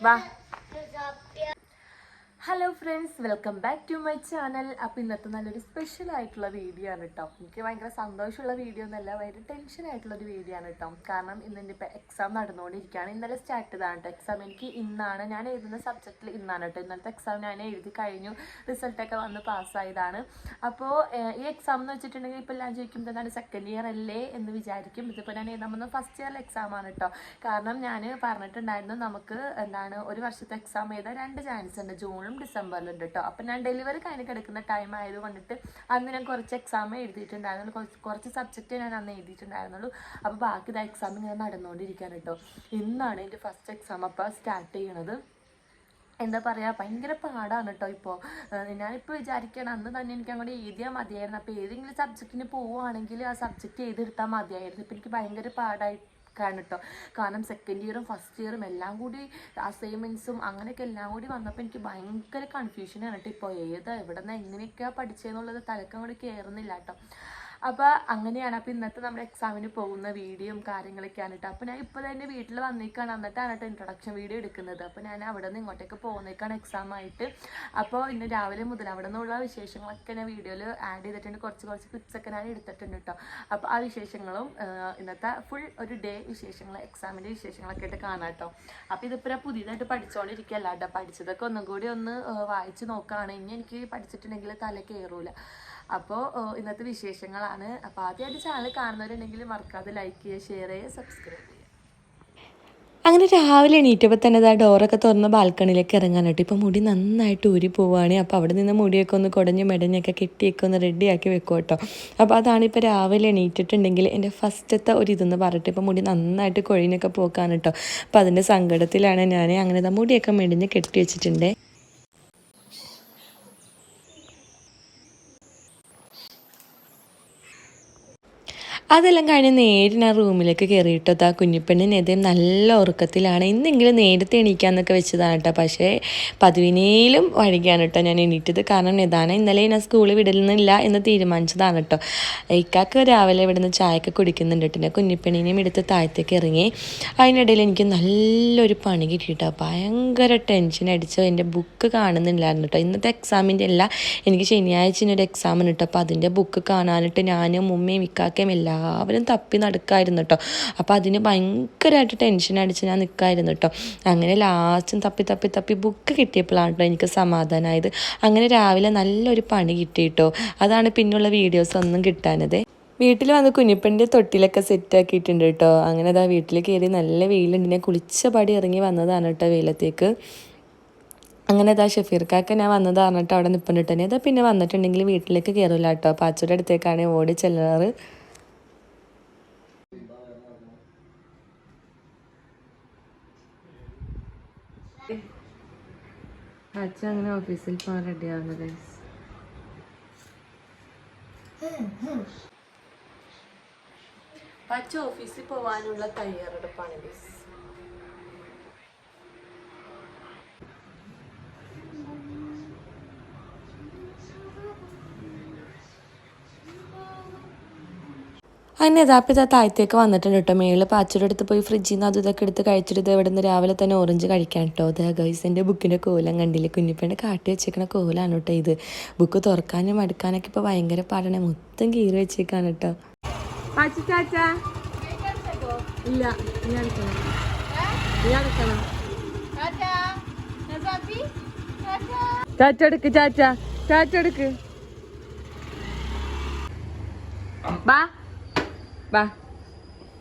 Ba. Hello friends welcome back to my channel അപ്പോൾ ഇന്നത്തെ നല്ലൊരു സ്പെഷ്യൽ ആയിട്ടുള്ള വീഡിയോ ആണ് കേട്ടോ എനിക്ക് ഭയങ്കര സന്തോഷമുള്ള വീഡിയോ എന്നല്ല ഭയങ്കര ടെൻഷൻ ആയിട്ടുള്ള ഒരു വീഡിയോ ആണ് കേട്ടോ കാരണം ഇന്ന് എന്റെ ഇപ്പോൾ എക്സാം നടന്നുകൊണ്ടിരിക്കുകയാണ്. ഇന്നലെ സ്റ്റാർട്ട് ചെയ്താണ് കേട്ടോ എക്സാം എനിക്ക് ഇന്നാണ് ഞാൻ എഴുതുന്ന സബ്ജക്റ്റിൽ ഇന്നാണ് കേട്ടോ ഇന്നത്തെ എക്സാം ഞാൻ എഴുതി കഴിഞ്ഞു. റിസൾട്ടൊക്കെ വന്ന് പാസ്സായതാണ് അപ്പോൾ ഈ എക്സാം എന്ന് വെച്ചിട്ടുണ്ടെങ്കിൽ ഇപ്പോൾ ഞാൻ ചോദിക്കും എന്താണ് സെക്കൻഡ് ഇയർ അല്ലേ എന്ന് വിചാരിക്കും. ഇതിപ്പോൾ ഞാൻ എഴുതാൻ വന്ന ഫസ്റ്റ് ഇയർ എക്സാം ആണ് കേട്ടോ കാരണം ഞാൻ പറഞ്ഞിട്ടുണ്ടായിരുന്നു നമുക്ക് എന്താണ് ഒരു വർഷത്തെ എക്സാം എഴുതാൻ രണ്ട് ചാൻസ് ഉണ്ട്. ജൂണിലും ഡിസംബറിലും ഉണ്ട് കേട്ടോ അപ്പം ഞാൻ ഡെലിവറി കഴിഞ്ഞ് കിടക്കുന്ന ടൈം ആയത് കൊണ്ടിട്ട് അന്ന് ഞാൻ കുറച്ച് എക്സാം എഴുതിയിട്ടുണ്ടായിരുന്നുള്ളൂ കുറച്ച് കുറച്ച് സബ്ജക്റ്റ് ഞാൻ അന്ന് എഴുതിയിട്ടുണ്ടായിരുന്നുള്ളൂ. അപ്പോൾ ബാക്കി ഇതാ എക്സാം ഇങ്ങനെ നടന്നുകൊണ്ടിരിക്കുകയാണ് കേട്ടോ ഇന്നാണ് എന്റെ ഫസ്റ്റ് എക്സാം അപ്പോൾ സ്റ്റാർട്ട് ചെയ്യണത്. എന്താ പറയുക ഭയങ്കര പാടാണ് കേട്ടോ ഇപ്പോൾ ഞാനിപ്പോൾ വിചാരിക്കണം അന്ന് തന്നെ എനിക്ക് അങ്ങോട്ട് എഴുതിയാൽ മതിയായിരുന്നു. അപ്പോൾ ഏതെങ്കിലും സബ്ജക്റ്റിന് പോവുകയാണെങ്കിൽ ആ സബ്ജക്റ്റ് എഴുതിയെടുത്താൽ മതിയായിരുന്നു. ഇപ്പോൾ എനിക്ക് ഭയങ്കര പാടായി ആണ് കേട്ടോ കാരണം സെക്കൻഡ് ഇയറും ഫസ്റ്റ് ഇയറും എല്ലാം കൂടി അസൈൻമെന്റ്സും അങ്ങനെയൊക്കെ എല്ലാം കൂടി വന്നപ്പോൾ എനിക്ക് ഭയങ്കര കൺഫ്യൂഷനാണ് കേട്ടോ ഇപ്പോൾ ഏതാ എവിടെ നിന്ന് എങ്ങനെയൊക്കെയാണ് പഠിച്ചതെന്നുള്ളത് തലക്കം കൂടി കയറുന്നില്ല കേട്ടോ അപ്പോൾ അങ്ങനെയാണ്. അപ്പോൾ ഇന്നത്തെ നമ്മുടെ എക്സാമിന് പോകുന്ന വീഡിയോയും കാര്യങ്ങളൊക്കെയാണ് കേട്ടോ അപ്പോൾ ഞാൻ ഇപ്പോൾ തന്നെ വീട്ടിൽ വന്നേക്കാണ്. എന്നിട്ടാണ് കേട്ടോ ഇൻട്രൊഡക്ഷൻ വീഡിയോ എടുക്കുന്നത്. അപ്പോൾ ഞാൻ അവിടെ നിന്ന് ഇങ്ങോട്ടേക്ക് പോകുന്നേക്കാണ് എക്സാം ആയിട്ട്. അപ്പോൾ ഇന്ന് രാവിലെ മുതൽ അവിടെ നിന്നുള്ള വിശേഷങ്ങളൊക്കെ ഞാൻ വീഡിയോയിൽ ആഡ് ചെയ്തിട്ടുണ്ട്. കുറച്ച് കുറച്ച് ക്ലിപ്സ് ഒക്കെ ഞാൻ എടുത്തിട്ടുണ്ട് കേട്ടോ അപ്പോൾ ആ വിശേഷങ്ങളും ഇന്നത്തെ ഫുൾ ഒരു ഡേ വിശേഷങ്ങൾ എക്സാമിന്റെ വിശേഷങ്ങളൊക്കെ ആയിട്ട് കാണാം കേട്ടോ അപ്പോൾ ഇതിപ്പോൾ ഞാൻ പുതിയതായിട്ട് പഠിച്ചുകൊണ്ടിരിക്കുകയല്ല കേട്ടോ പഠിച്ചതൊക്കെ ഒന്നും കൂടി ഒന്ന് വായിച്ചു വായിച്ച് നോക്കുകയാണ് ഇനി എനിക്ക് പഠിച്ചിട്ടുണ്ടെങ്കിൽ തല കയറൂല അപ്പോൾ ഇന്നത്തെ വിശേഷങ്ങളാണ്. അപ്പോൾ ആദ്യമായിട്ട് ചാനൽ കാണുന്നവരുണ്ടെങ്കിൽ മറക്കാതെ ലൈക്ക് ചെയ്യുക ഷെയർ ചെയ്യുക സബ്സ്ക്രൈബ് ചെയ്യുക. അങ്ങനെ രാവിലെ എണീറ്റപ്പോൾ തന്നെ ആ ഡോറൊക്കെ തുറന്ന് ബാൽക്കണിയിലേക്ക് ഇറങ്ങാനായിട്ട് ഇപ്പോൾ ഇപ്പം മുടി നന്നായിട്ട് ഊരി പോവുകയാണ് അപ്പോൾ അവിടെ നിന്ന് മുടിയൊക്കെ ഒന്ന് കുടഞ്ഞ് മെടഞ്ഞൊക്കെ കെട്ടിയൊക്കെ ഒന്ന് റെഡിയാക്കി വെക്കും കേട്ടോ. അപ്പോൾ അതാണ് ഇപ്പോൾ രാവിലെ എണീറ്റിട്ടുണ്ടെങ്കിൽ എന്റെ ഫസ്റ്റത്തെ ഒരു ഇതെന്ന് പറഞ്ഞിട്ട് ഇപ്പോൾ മുടി നന്നായിട്ട് കൊഴിഞ്ഞൊക്കെ പോക്കാണ് കേട്ടോ. അപ്പോൾ അതിന്റെ സങ്കടത്തിലാണ് ഞാൻ അങ്ങനെ മുടിയൊക്കെ മെടിഞ്ഞ് കെട്ടി വെച്ചിട്ടുണ്ട്. അതെല്ലാം കഴിഞ്ഞ് നേരിന് ആ റൂമിലേക്ക് കയറിയിട്ടത് ആ കുഞ്ഞിപ്പെണ്ണിനെതിരെ നല്ല ഉറക്കത്തിലാണ്. ഇന്നെങ്കിലും നേരത്തെ എണീക്കാന്നൊക്കെ വെച്ചതാണ് കേട്ടോ. പക്ഷേ പതിവിനേലും വഴികയാണ് കേട്ടോ ഞാൻ എണീറ്റത്. കാരണം നിദാനം ഇന്നലെ ഞാൻ സ്കൂളിൽ വിടുന്നില്ല എന്ന് തീരുമാനിച്ചതാണ് കേട്ടോ. ഇക്കാക്ക് രാവിലെ ഇവിടുന്ന് ചായയൊക്കെ കുടിക്കുന്നുണ്ട് കേട്ടോ. കുഞ്ഞിപ്പെണ്ണിനെയും എടുത്ത് താഴത്തേക്ക് ഇറങ്ങി. അതിനിടയിൽ എനിക്ക് നല്ലൊരു പണി കിട്ടിയിട്ടോ ഭയങ്കര ടെൻഷൻ അടിച്ചു എന്റെ ബുക്ക് കാണുന്നില്ലായിരുന്നു കേട്ടോ. ഇന്നത്തെ എക്സാമിന്റെ അല്ല എനിക്ക് ശനിയാഴ്ച ഒരു എക്സാം ഉണ്ട്. കേട്ടോ അപ്പോൾ അതിന്റെ ബുക്ക് കാണാനിട്ട് ഞാനും ഉമ്മയും ഇക്കാക്കയും എല്ലാവരും തപ്പി നടക്കായിരുന്നു കേട്ടോ അപ്പോൾ അതിന് ഭയങ്കരമായിട്ട് ടെൻഷൻ അടിച്ച് ഞാൻ നിൽക്കായിരുന്നു കേട്ടോ അങ്ങനെ ലാസ്റ്റും തപ്പി തപ്പി തപ്പി ബുക്ക് കിട്ടിയപ്പോഴാണ് കേട്ടോ എനിക്ക് സമാധാനമായത് അങ്ങനെ രാവിലെ നല്ലൊരു പണി കിട്ടി കേട്ടോ അതാണ് പിന്നുള്ള വീഡിയോസ് ഒന്നും കിട്ടാനത്. വീട്ടിൽ വന്ന് കുഞ്ഞിപ്പന്റെ തൊട്ടിലൊക്കെ സെറ്റാക്കിയിട്ടുണ്ട് കേട്ടോ അങ്ങനെ അതാ വീട്ടിൽ കയറി നല്ല വെയിലുണ്ട്. ഞാൻ കുളിച്ച പാടി ഇറങ്ങി വന്നതാണ് കേട്ടോ വെയിലത്തേക്ക്. അങ്ങനെ അതാ ഷഫീർക്കൊക്കെ ഞാൻ വന്നത് പറഞ്ഞിട്ട് അവിടെ നിൽപ്പുണ്ട് കേട്ടോ അതാ പിന്നെ വന്നിട്ടുണ്ടെങ്കിൽ വീട്ടിലേക്ക് കയറില്ല കേട്ടോ പാച്ചൂടെ അടുത്തേക്കാണ് ഓടി ചെല്ലാറ്. അച്ഛൻ അങ്ങനെ ഓഫീസിൽ പോകാൻ റെഡിയാവുന്നു ഗൈസ് പച്ച ഓഫീസിൽ പോകാനുള്ള തയ്യാറെടുപ്പാണ് ഗൈസ് അങ്ങനെ യഥാർത്ഥ ഇതാ താഴത്തേക്ക് വന്നിട്ടുണ്ട് കേട്ടോ. മേളിൽ പാച്ചയുടെ എടുത്ത് പോയി ഫ്രിഡ്ജിൽ നിന്ന് അതും ഇതൊക്കെ എടുത്ത് കഴിച്ചിട്ട് ഇവിടെ നിന്ന് രാവിലെ തന്നെ ഓറഞ്ച് കഴിക്കാൻ കേട്ടോ. അത് ഗൈസ് എന്റെ ബുക്കിന്റെ കോലം കണ്ടില്ല? കുഞ്ഞിപ്പേന്റെ കാട്ടി വെച്ചേക്കണ കോലാണ് കേട്ടോ ഇത്. ബുക്ക് തുറക്കാനും അടുക്കാനൊക്കെ ഇപ്പോൾ ഭയങ്കര പാടാണ്. മൊത്തം കീറി വെച്ചേക്കാണ് കേട്ടോ. ഇല്ല അടുക്കണം ഇനി ചാച്ചാ ചാച്ച ചാച്ചാ ചാച്ച. ചാച്ചാ എടുക്ക്. ബാ. ബാ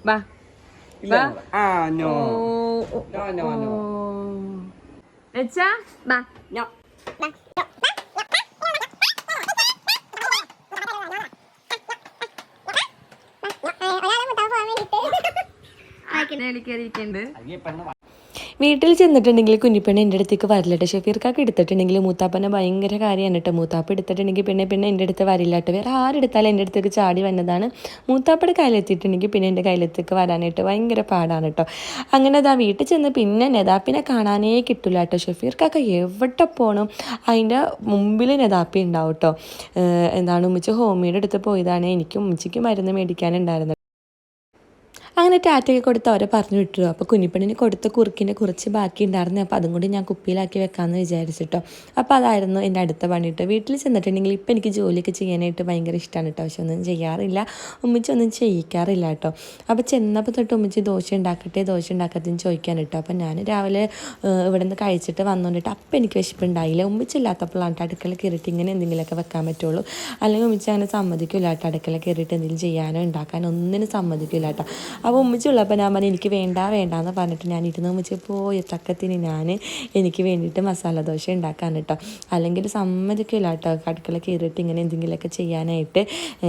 ബാ ബാ Ah, no. ഓ No, no, no. വെച്ചാ ബാ Lagi pernah വീട്ടിൽ ചെന്നിട്ടുണ്ടെങ്കിൽ കുഞ്ഞിപ്പെണ്ണ എന്റെ അടുത്തേക്ക് വരില്ല കേട്ടോ ഷഫീർക്കാക്ക് എടുത്തിട്ടുണ്ടെങ്കിൽ മൂത്താപ്പനെ ഭയങ്കര കാര്യമാണ് കേട്ടോ. മൂത്താപ്പ എടുത്തിട്ടുണ്ടെങ്കിൽ പിന്നെ പിന്നെ എന്റെ അടുത്ത് വരില്ല കേട്ടോ. വേറെ ആരെടുത്താലും എന്റെ അടുത്തേക്ക് ചാടി വന്നതാണ്. മൂത്താപ്പയുടെ കയ്യിലെത്തിയിട്ടുണ്ടെങ്കിൽ പിന്നെ എന്റെ കയ്യിലെത്തേക്ക് വരാനായിട്ട് ഭയങ്കര പാടാണ് കേട്ടോ. അങ്ങനെ അതാ വീട്ടിൽ ചെന്ന് പിന്നെ നെതാപ്പിനെ കാണാനേ കിട്ടില്ല കേട്ടോ. ഷഫീർക്കാക്ക എവിടെ പോകണം അതിന്റെ മുമ്പിൽ നെതാപ്പി ഉണ്ടാവും കേട്ടോ. എന്താണ് ഉമ്മച്ച് ഹോമിയുടെ അടുത്ത് പോയതാണ്. എനിക്കും ഉമ്മച്ചിക്ക് മരുന്ന് മേടിക്കാനുണ്ടായിരുന്നത് അങ്ങനെ ടാറ്റയ്ക്ക് കൊടുത്ത് അവരെ പറഞ്ഞു വിട്ടു. അപ്പോൾ കുഞ്ഞിപ്പണിന് കൊടുത്ത കുറുക്കിന്റെ കുറച്ച് ബാക്കി ഉണ്ടായിരുന്നു. അപ്പോൾ അതും കൂടി ഞാൻ കുപ്പിയിലാക്കി വെക്കാമെന്ന് വിചാരിച്ചിട്ടോ. അപ്പോൾ അതായിരുന്നു എന്റെ അടുത്ത പണി കേട്ടോ. വീട്ടിൽ ചെന്നിട്ടുണ്ടെങ്കിൽ ഇപ്പം എനിക്ക് ജോലിയൊക്കെ ചെയ്യാനായിട്ട് ഭയങ്കര ഇഷ്ടമാണ് കേട്ടോ. പക്ഷെ ഒന്നും ചെയ്യാറില്ല. ഉമ്മച്ചൊന്നും ചെയ്യിക്കാറില്ല കേട്ടോ. അപ്പോൾ ചെന്നപ്പോൾ തൊട്ട് ഉമ്മച്ചി ദോശ ഉണ്ടാക്കട്ടെ ദോശ ഉണ്ടാക്കട്ടെ എന്ന് ചോദിക്കാൻ കേട്ടോ. അപ്പോൾ ഞാൻ രാവിലെ ഇവിടെ നിന്ന് കഴിച്ചിട്ട് വന്നുകൊണ്ടിട്ട് അപ്പം എനിക്ക് വിശപ്പുണ്ടായില്ല ഉമ്മച്ചില്ലാത്തപ്പോഴാണ് കേട്ടോ അടുക്കള കയറിയിട്ട് ഇങ്ങനെ എന്തെങ്കിലുമൊക്കെ വെക്കാൻ പറ്റുള്ളൂ. അല്ലെങ്കിൽ ഉമ്മച്ചി അങ്ങനെ സമ്മതിക്കില്ല കേട്ടോ അടുക്കള കയറിയിട്ട് എന്തെങ്കിലും ചെയ്യാനോ ഉണ്ടാക്കാനോ ഒന്നിനും സമ്മതിക്കില്ല കേട്ടോ അപ്പോൾ ഉമ്മച്ചി ഉള്ളപ്പോൾ ഞാൻ പറഞ്ഞു എനിക്ക് വേണ്ട വേണ്ട എന്ന് പറഞ്ഞിട്ട് ഞാൻ ഇരുന്ന് ഉമ്മച്ചി പോയി തക്കത്തിന് ഞാൻ എനിക്ക് വേണ്ടിയിട്ട് മസാല ദോശ ഉണ്ടാക്കാൻ കേട്ടോ അല്ലെങ്കിൽ സമ്മതിക്കില്ല കേട്ടോ അടുക്കള കയറിയിട്ട് ഇങ്ങനെ എന്തെങ്കിലുമൊക്കെ ചെയ്യാനായിട്ട്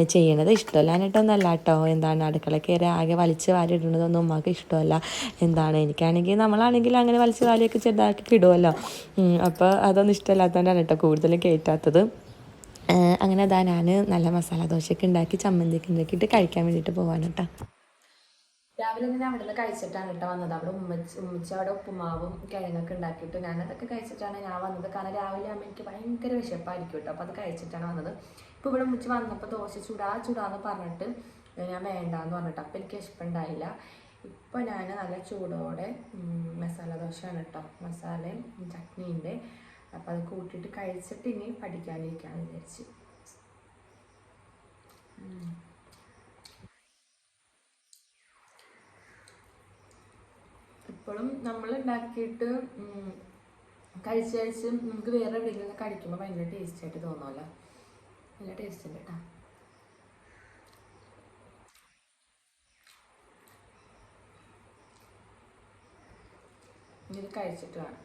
ചെയ്യണത് ഇഷ്ടമല്ല എന്നിട്ടൊന്നല്ല കേട്ടോ എന്താണ് അടുക്കള കയറി ആകെ വലിച്ച് വാരി ഇടുന്നതൊന്നും ഉമ്മക്ക് ഇഷ്ടമല്ല. എന്താണ് എനിക്കാണെങ്കിൽ നമ്മളാണെങ്കിൽ അങ്ങനെ വലിച്ച് വാരിയൊക്കെ ചെറുതാക്കി ഇടുമല്ലോ അപ്പോൾ അതൊന്നും ഇഷ്ടമല്ലാത്തതുകൊണ്ടാണ് കേട്ടോ കൂടുതലും കയറ്റാത്തത് അങ്ങനെ അതാ ഞാൻ നല്ല മസാല ദോശയൊക്കെ ഉണ്ടാക്കി ചമ്മന്തിയൊക്കെ കഴിക്കാൻ വേണ്ടിയിട്ട് കേട്ടോ രാവിലെ തന്നെ അവിടെ നിന്ന് കഴിച്ചിട്ടാണ് കേട്ടോ വന്നത്. അവിടെ ഉമ്മച്ച ഉമ്മച്ച അവിടെ ഉപ്പുമാവും കിഴങ്ങൊക്കെ ഉണ്ടാക്കിയിട്ട് ഞാൻ അതൊക്കെ കഴിച്ചിട്ടാണ് ഞാൻ വന്നത്. കാരണം രാവിലെ ആകുമ്പോൾ എനിക്ക് ഭയങ്കര വിശപ്പായിരിക്കും കേട്ടോ. അപ്പോൾ അത് കഴിച്ചിട്ടാണ് വന്നത്. ഇപ്പോൾ ഇവിടെ ഉമ്മച്ച വന്നപ്പോൾ ദോശ ചൂടാ ചൂടാന്ന് പറഞ്ഞിട്ട് ഞാൻ വേണ്ടാന്ന് പറഞ്ഞിട്ട് അപ്പോൾ എനിക്ക് വിശപ്പുണ്ടായില്ല. ഇപ്പോൾ ഞാൻ നല്ല ചൂടോടെ മസാല ദോശയാണ് കേട്ടോ. മസാലയും ചട്നിയുണ്ട്. അപ്പോൾ അത് കൂട്ടിയിട്ട് കഴിച്ചിട്ട് ഇനി പഠിക്കാനിരിക്കാമെന്ന് വിചാരിച്ചു. ഇപ്പോഴും നമ്മൾ ഉണ്ടാക്കിയിട്ട് കഴിച്ച് കഴിച്ച് നമുക്ക് വേറെ എവിടെയെങ്കിലും കഴിക്കുമ്പോൾ ഭയങ്കര ടേസ്റ്റ് ആയിട്ട് തോന്നുമല്ലോ നല്ല ടേസ്റ്റ് ഉണ്ട് കേട്ടോ ഇത് കഴിച്ചിട്ട് വേണം.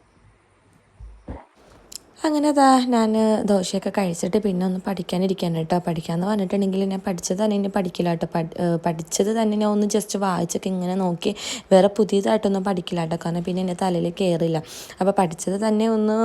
അങ്ങനെ അതാ ഞാൻ ദോശയൊക്കെ കഴിച്ചിട്ട് പിന്നെ ഒന്ന് പഠിക്കാനിരിക്കാൻ കേട്ടോ. പഠിക്കാമെന്ന് പറഞ്ഞിട്ടുണ്ടെങ്കിൽ ഞാൻ പഠിച്ചത് തന്നെ ഇനി പഠിക്കില്ല കേട്ടോ. പഠി പഠിച്ചത് തന്നെ ഞാൻ ഒന്ന് ജസ്റ്റ് വായിച്ചൊക്കെ ഇങ്ങനെ നോക്കി വേറെ പുതിയതായിട്ടൊന്നും പഠിക്കില്ല കേട്ടോ. കാരണം പിന്നെ എന്റെ തലയിൽ കയറില്ല അപ്പോൾ പഠിച്ചത് തന്നെ ഒന്ന്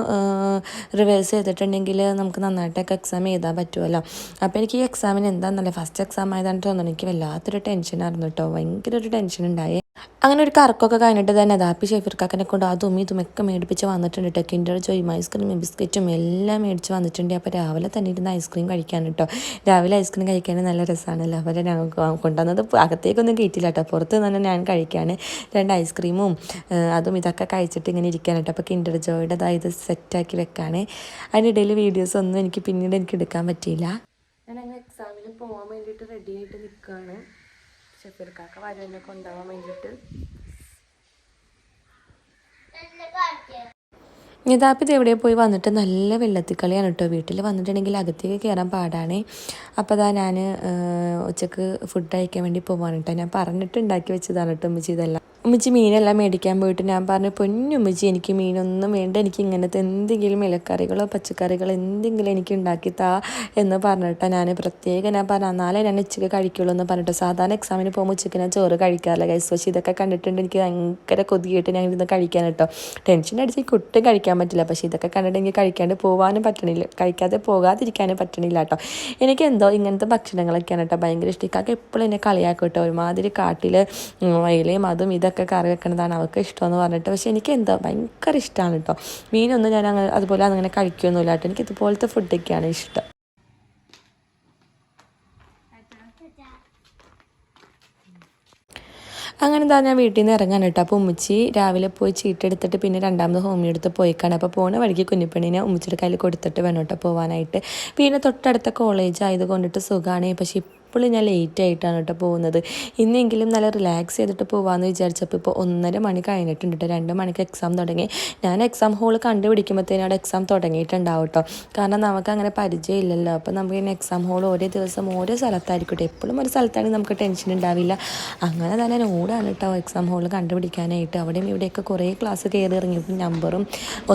റിവേഴ്സ് ചെയ്തിട്ടുണ്ടെങ്കിൽ നമുക്ക് നന്നായിട്ടൊക്കെ എക്സാം എഴുതാൻ പറ്റുമല്ലോ. അപ്പോൾ എനിക്ക് ഈ എക്സാമിന് എന്താണെന്നല്ല ഫസ്റ്റ് എക്സാം ആയതാണ് തോന്നുന്നു. എനിക്ക് വല്ലാത്തൊരു ടെൻഷനായിരുന്നു കേട്ടോ. ഭയങ്കര ഒരു ടെൻഷൻ ഉണ്ടായേ. അങ്ങനെ ഒരു കറക്കൊക്കെ കഴിഞ്ഞിട്ട് തന്നെ ദാപ്പി ഷെഫിർക്കാക്കനെ കൊണ്ട് അതും ഇതും ഒക്കെ മേടിപ്പിച്ച് വന്നിട്ടുണ്ട്. കേട്ടോ കിൻഡർ ജോയും ഐസ്ക്രീമും ബിസ്ക്കറ്റും എല്ലാം മേടിച്ച് വന്നിട്ടുണ്ട്. അപ്പോൾ രാവിലെ തന്നെ ഇരുന്ന് ഐസ്ക്രീം കഴിക്കാൻ കേട്ടോ രാവിലെ ഐസ്ക്രീം കഴിക്കാൻ നല്ല രസമാണല്ലോ. അവരെ ഞങ്ങൾക്ക് കൊണ്ടുവന്നത് അകത്തേക്കൊന്നും കയറ്റില്ല കേട്ടോ പുറത്ത് തന്നെ ഞാൻ കഴിക്കാൻ രണ്ട് ഐസ്ക്രീമും അതും ഇതൊക്കെ കഴിച്ചിട്ട് ഇങ്ങനെ ഇരിക്കാൻ കേട്ടോ അപ്പോൾ കിൻഡർ ജോയുടെ അതായത് സെറ്റാക്കി വെക്കാണ്. അതിനിടയിൽ വീഡിയോസ് ഒന്നും എനിക്ക് പിന്നീട് എനിക്ക് എടുക്കാൻ പറ്റിയില്ല. ഞാൻ അങ്ങനെ എക്സാമിന് പോകാൻ വേണ്ടിയിട്ട് റെഡി ആയിട്ട് നിൽക്കുകയാണ് ഷെഫീർക്കാക്ക വരുവിനെ കൊണ്ടുപോകാൻ വേണ്ടിയിട്ട്. ഇതാപ്പം ഇത് എവിടെ പോയി വന്നിട്ട് നല്ല വെള്ളത്തിക്കളിയാണ് കേട്ടോ. വീട്ടിൽ വന്നിട്ടുണ്ടെങ്കിൽ അകത്തേക്ക് കയറാൻ പാടാണ്. അപ്പോൾ അതാ ഞാൻ ഉച്ചയ്ക്ക് ഫുഡ് കഴിക്കാൻ വേണ്ടി പോകാൻ കേട്ടോ. ഞാൻ പറഞ്ഞിട്ട് ഉണ്ടാക്കി വെച്ചതാണ് കേട്ടോ ഉമ്മച്ചി ഇതെല്ലാം. ഉമ്മച്ചി മീനെല്ലാം മേടിക്കാൻ പോയിട്ട് ഞാൻ പറഞ്ഞു പൊന്നുമ്മച്ചി എനിക്ക് മീനൊന്നും വേണ്ട. എനിക്ക് ഇങ്ങനത്തെ എന്തെങ്കിലും ഇലക്കറികളോ പച്ചക്കറികളോ എന്തെങ്കിലും എനിക്ക് ഉണ്ടാക്കി താ എന്ന് പറഞ്ഞിട്ട് ഞാൻ പ്രത്യേകം ഞാൻ പറഞ്ഞു എന്നാലേ ഞാൻ ഉച്ചയ്ക്ക് കഴിക്കുള്ളൂ എന്ന് പറഞ്ഞിട്ട് സാധാരണ എക്സാമിന് പോകുമ്പോൾ ഉച്ചയ്ക്ക് ഞാൻ ചോറ് കഴിക്കാറില്ല കൈസ് പക്ഷേ ഇതൊക്കെ കണ്ടിട്ടുണ്ട് എനിക്ക് ഭയങ്കര കൊതിയായിട്ട് ഞാൻ ഇരുന്ന് കഴിക്കാൻ കേട്ടോ. ടെൻഷൻ അടിച്ച് എനിക്ക് ഒട്ടും കഴിക്കാൻ പറ്റില്ല. പക്ഷേ ഇതൊക്കെ കണ്ടിട്ട് എനിക്ക് കഴിക്കാണ്ട് പോകാനും പറ്റണില്ല. കഴിക്കാതെ പോകാതിരിക്കാനും പറ്റണില്ല കേട്ടോ. എനിക്ക് എന്തോ ഇങ്ങനത്തെ ഭക്ഷണങ്ങളൊക്കെയാണ് കേട്ടോ ഭയങ്കര ഇഷ്ടം. ഇക്കാക്ക് എപ്പോഴും എന്നെ കളിയാക്കും കേട്ടോ. ഒരുമാതിരി കാട്ടിൽ വയലയും അതും ഇതൊക്കെ കറി വെക്കുന്നതാണ് അവർക്ക് ഇഷ്ടമെന്ന് പറഞ്ഞിട്ട്. പക്ഷേ എനിക്ക് എന്തോ ഭയങ്കര ഇഷ്ടമാണ് കേട്ടോ. മീനൊന്നും ഞാൻ അങ്ങനെ അതുപോലെ അങ്ങനെ കഴിക്കുകയൊന്നുമില്ല കേട്ടോ. എനിക്ക് ഇതുപോലത്തെ ഫുഡൊക്കെയാണ് ഇഷ്ടം. അങ്ങനെ എന്താ ഞാൻ വീട്ടിൽ നിന്ന് ഇറങ്ങാൻ കേട്ടോ. അപ്പോൾ ഉമ്മച്ചി രാവിലെ പോയി ചീട്ടെടുത്തിട്ട് പിന്നെ രണ്ടാമത് ഹോമിയോ എടുത്ത് പോയിക്കാണ്. അപ്പോൾ പോണ വഴിക്ക് കുഞ്ഞിപ്പെണ്ണിനെ ഉമ്മച്ചിയുടെ കയ്യിൽ കൊടുത്തിട്ട് വേണം കേട്ടോ പോകാനായിട്ട് പിന്നെ തൊട്ടടുത്ത കോളേജ് ആയത് കൊണ്ടിട്ട് സുഖമാണ്. പക്ഷേ ഇപ്പോഴും ഞാൻ ലേറ്റ് ആയിട്ടാണ് കേട്ടോ പോകുന്നത്. ഇന്നെങ്കിലും നല്ല റിലാക്സ് ചെയ്തിട്ട് പോകാമെന്ന് വിചാരിച്ചപ്പോൾ ഇപ്പോൾ ഒന്നര മണി കഴിഞ്ഞിട്ടുണ്ട് കേട്ടോ. രണ്ട് മണിക്ക് എക്സാം തുടങ്ങി. ഞാൻ എക്സാം ഹോൾ കണ്ടുപിടിക്കുമ്പോഴത്തേനും അവിടെ എക്സാം തുടങ്ങിയിട്ടുണ്ടാവും കേട്ടോ. കാരണം നമുക്ക് അങ്ങനെ പരിചയമില്ലല്ലോ. അപ്പോൾ നമുക്ക് ഇനി എക്സാം ഹോൾ ഓരോ ദിവസം ഓരോ സ്ഥലത്തായിരിക്കട്ടെ. എപ്പോഴും ഒരു സ്ഥലത്താണെങ്കിൽ നമുക്ക് ടെൻഷൻ ഉണ്ടാവില്ല. അങ്ങനെ തന്നെ ഓടാണ് കേട്ടോ എക്സാം ഹോൾ കണ്ടുപിടിക്കാനായിട്ട്. അവിടെയും ഇവിടെയൊക്കെ കുറേ ക്ലാസ് കയറി ഇറങ്ങിയപ്പോൾ നമ്പറും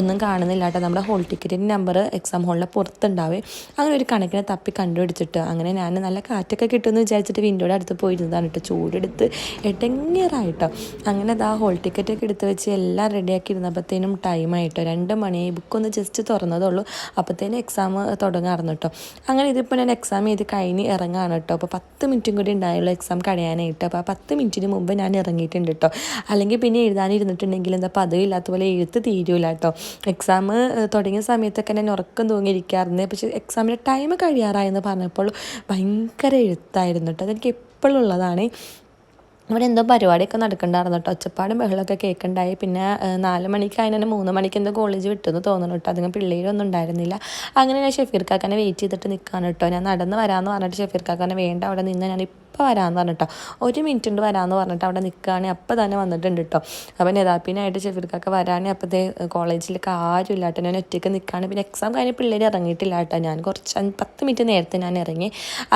ഒന്നും കാണുന്നില്ല കേട്ടോ. നമ്മുടെ ഹോൾ ടിക്കറ്റിന്റെ നമ്പർ എക്സാം ഹോളിന്റെ പുറത്തുണ്ടാവേ. അങ്ങനെ ഒരു കണക്കിനെ തപ്പി കണ്ടുപിടിച്ചിട്ട് അങ്ങനെ ഞാൻ നല്ല കാറ്റൊക്കെ കിട്ടുമെന്ന് വിചാരിച്ചിട്ട് വിൻഡോയുടെ അടുത്ത് പോയിരുന്നതാണ് കേട്ടോ ചൂടെടുത്ത് എടങ്ങേറായിട്ടോ. അങ്ങനെ അതാ ഹോൾ ടിക്കറ്റൊക്കെ എടുത്ത് വെച്ച് എല്ലാം റെഡിയാക്കി ഇരുന്നപ്പോഴത്തേനും ടൈമായിട്ടോ രണ്ട് മണിയായി. ബുക്കൊന്ന് ജസ്റ്റ് തുറന്നതുള്ളൂ അപ്പോഴത്തേനും എക്സാം തുടങ്ങാറുണ്ട് കേട്ടോ അങ്ങനെ ഇതിപ്പോൾ ഞാൻ എക്സാം ചെയ്ത് കഴിഞ്ഞ് ഇറങ്ങാണ് കേട്ടോ അപ്പോൾ പത്ത് മിനിറ്റും കൂടി ഉണ്ടായുള്ളൂ എക്സാം കഴിയാനായിട്ട് അപ്പോൾ ആ പത്ത് മിനിറ്റിന് മുമ്പ് ഞാൻ ഇറങ്ങിയിട്ടുണ്ട് കേട്ടോ അല്ലെങ്കിൽ പിന്നെ എഴുതാനിരുന്നിട്ടുണ്ടെങ്കിൽ എന്താ പതിവില്ലാത്ത പോലെ എഴുത്ത് തീരൂല കേട്ടോ എക്സാം തുടങ്ങിയ സമയത്തൊക്കെ ഞാൻ ഉറക്കം തൂങ്ങിയിരിക്കാറുണ്ട്. പക്ഷേ എക്സാമിന്റെ ടൈം കഴിയാറായെന്ന് പറഞ്ഞപ്പോൾ ഭയങ്കര എഴുത്തായിരുന്നു കേട്ടോ അതെനിക്ക് എപ്പോഴും ഉള്ളതാണ്. ഇവിടെ എന്തോ പരിപാടിയൊക്കെ നടക്കണ്ടായിരുന്നു കേട്ടോ. ഒച്ചപ്പാടും ബഹളമൊക്കെ കേൾക്കണ്ടായി. പിന്നെ നാല് മണിക്ക് അതിനെ മൂന്ന് മണിക്ക് എന്തോ കോളേജ് വിട്ടെന്ന് തോന്നണം കേട്ടോ. അതിന് പിള്ളേരൊന്നും ഉണ്ടായിരുന്നില്ല. അങ്ങനെ ഞാൻ ഷെഫീർ കാക്കനെ വെയിറ്റ് ചെയ്തിട്ട് നിൽക്കാൻ കേട്ടോ. ഞാൻ നടന്ന് വരാമെന്ന് പറഞ്ഞിട്ട് ഷെഫീർ കാക്കനെ വേണ്ട. അവിടെ നിന്ന് ഞാൻ ഇപ്പോൾ വരാമെന്ന് പറഞ്ഞിട്ടോ. ഒരു മിനിറ്റ് ഉണ്ട് വരാമെന്ന് പറഞ്ഞിട്ട് അവിടെ നിൽക്കുകയാണെങ്കിൽ അപ്പോൾ തന്നെ വന്നിട്ടുണ്ട് കേട്ടോ അപ്പോൾ നെതാപ്പിനായിട്ട് ചെവിർക്കൊക്കെ കാക്ക വരാണെങ്കിൽ അപ്പോഴത്തെ കോളേജിലൊക്കെ ആരും കേട്ടോ ഞാൻ ഒറ്റയ്ക്ക് നിൽക്കുകയാണ് പിന്നെ എക്സാം കഴിഞ്ഞ് പിള്ളേർ ഇറങ്ങിയിട്ടില്ല കേട്ടോ ഞാൻ കുറച്ച് പത്ത് മിനിറ്റ് നേരത്തെ ഞാൻ ഇറങ്ങി.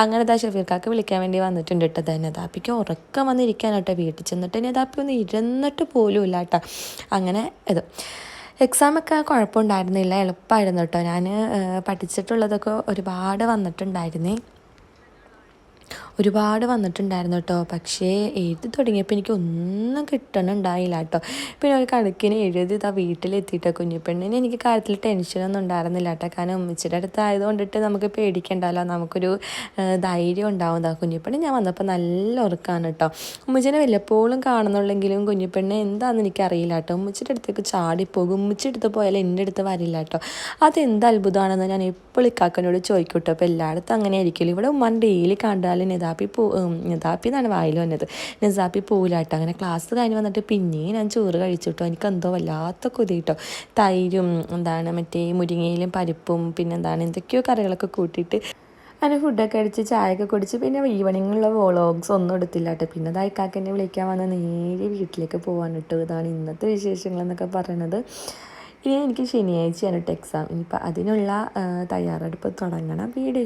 അങ്ങനെ ഇതാ ഷെഫീർക്കാക്ക് വിളിക്കാൻ വേണ്ടി വന്നിട്ടുണ്ട് കേട്ടോ തന്നെ നെതാപ്പിക്ക് ഉറക്കം വന്നിരിക്കാൻ കേട്ടോ വീട്ടിൽ ചെന്നിട്ട് നെതാപ്പി ഒന്ന് ഇരുന്നിട്ട് പോലും ഇല്ല കേട്ടോ അങ്ങനെ ഇത്. എക്സാമൊക്കെ കുഴപ്പമുണ്ടായിരുന്നില്ല. എളുപ്പമായിരുന്നു കേട്ടോ ഞാൻ പഠിച്ചിട്ടുള്ളതൊക്കെ ഒരുപാട് വന്നിട്ടുണ്ടായിരുന്നേ. ഒരുപാട് വന്നിട്ടുണ്ടായിരുന്നു കേട്ടോ. പക്ഷേ എഴുതി തുടങ്ങിയപ്പോൾ എനിക്ക് ഒന്നും കിട്ടണുണ്ടായില്ല കേട്ടോ. പിന്നെ ഒരു കണക്കിന് എഴുതി ഇതാ വീട്ടിലെത്തിയിട്ടോ കുഞ്ഞിപ്പെണ്ണിന്. എനിക്ക് കാര്യത്തിൽ ടെൻഷനൊന്നും ഉണ്ടായിരുന്നില്ല കേട്ടോ. കാരണം ഉമ്മച്ചിയുടെ അടുത്ത് ആയതുകൊണ്ടിട്ട് നമുക്ക് പേടിക്കണ്ടല്ലോ. നമുക്കൊരു ധൈര്യം ഉണ്ടാവും ഇതാ കുഞ്ഞിപ്പെണ്ണ്. ഞാൻ വന്നപ്പോൾ നല്ല ഉറക്കാണ് കേട്ടോ. ഉമ്മച്ചിനെ വല്ലപ്പോഴും കാണുന്നുള്ളെങ്കിലും കുഞ്ഞിപ്പെണ്ണ് എന്താണെന്ന് എനിക്കറിയില്ല കേട്ടോ. ഉമ്മച്ചിയുടെ അടുത്തേക്ക് ചാടിപ്പോകും. ഉമ്മച്ചി അടുത്ത് പോയാൽ എന്റെ അടുത്ത് വരില്ല കേട്ടോ. അതെന്ത് അത്ഭുതമാണെന്ന് ഞാൻ എപ്പോഴും ഇക്കാക്കനോട് ചോദിക്കും കേട്ടോ. അപ്പോൾ എല്ലായിടത്തും അങ്ങനെ ആയിരിക്കില്ല ഇവിടെ ഉമ്മാൻ ഡെയിലി കണ്ടാലും നിതാപ്പി പോ നിതാപ്പി എന്നാണ് വായിൽ വന്നത്. നിസാപ്പി പോവില്ല കേട്ടോ അങ്ങനെ ക്ലാസ് കഴിഞ്ഞ് വന്നിട്ട് പിന്നെയും ഞാൻ ചോറ് കഴിച്ചു കേട്ടോ എനിക്ക് എന്തോ വല്ലാത്ത കൊതി കേട്ടോ തൈരും എന്താണ് മറ്റേ മുരിങ്ങയിലും പരിപ്പും പിന്നെ എന്താണ് എന്തൊക്കെയോ കറികളൊക്കെ കൂട്ടിയിട്ട് അങ്ങനെ ഫുഡൊക്കെ അടിച്ച് ചായയൊക്കെ കുടിച്ച് പിന്നെ ഈവനിങ്ങുള്ള വ്ളോഗ്സ് ഒന്നും എടുത്തില്ല കേട്ടോ പിന്നെ അതായി കാക്കെന്നെ വിളിക്കാൻ വന്ന നേരെ വീട്ടിലേക്ക് പോകാൻ കേട്ടോ ഇതാണ് ഇന്നത്തെ വിശേഷങ്ങൾ എന്നൊക്കെ പറയണത്. ഇനി എനിക്ക് ശനിയാഴ്ചയാണ് കേട്ടോ എക്സാം ഇനിയിപ്പോൾ അതിനുള്ള തയ്യാറെടുപ്പ് തുടങ്ങണം. വീഡിയോ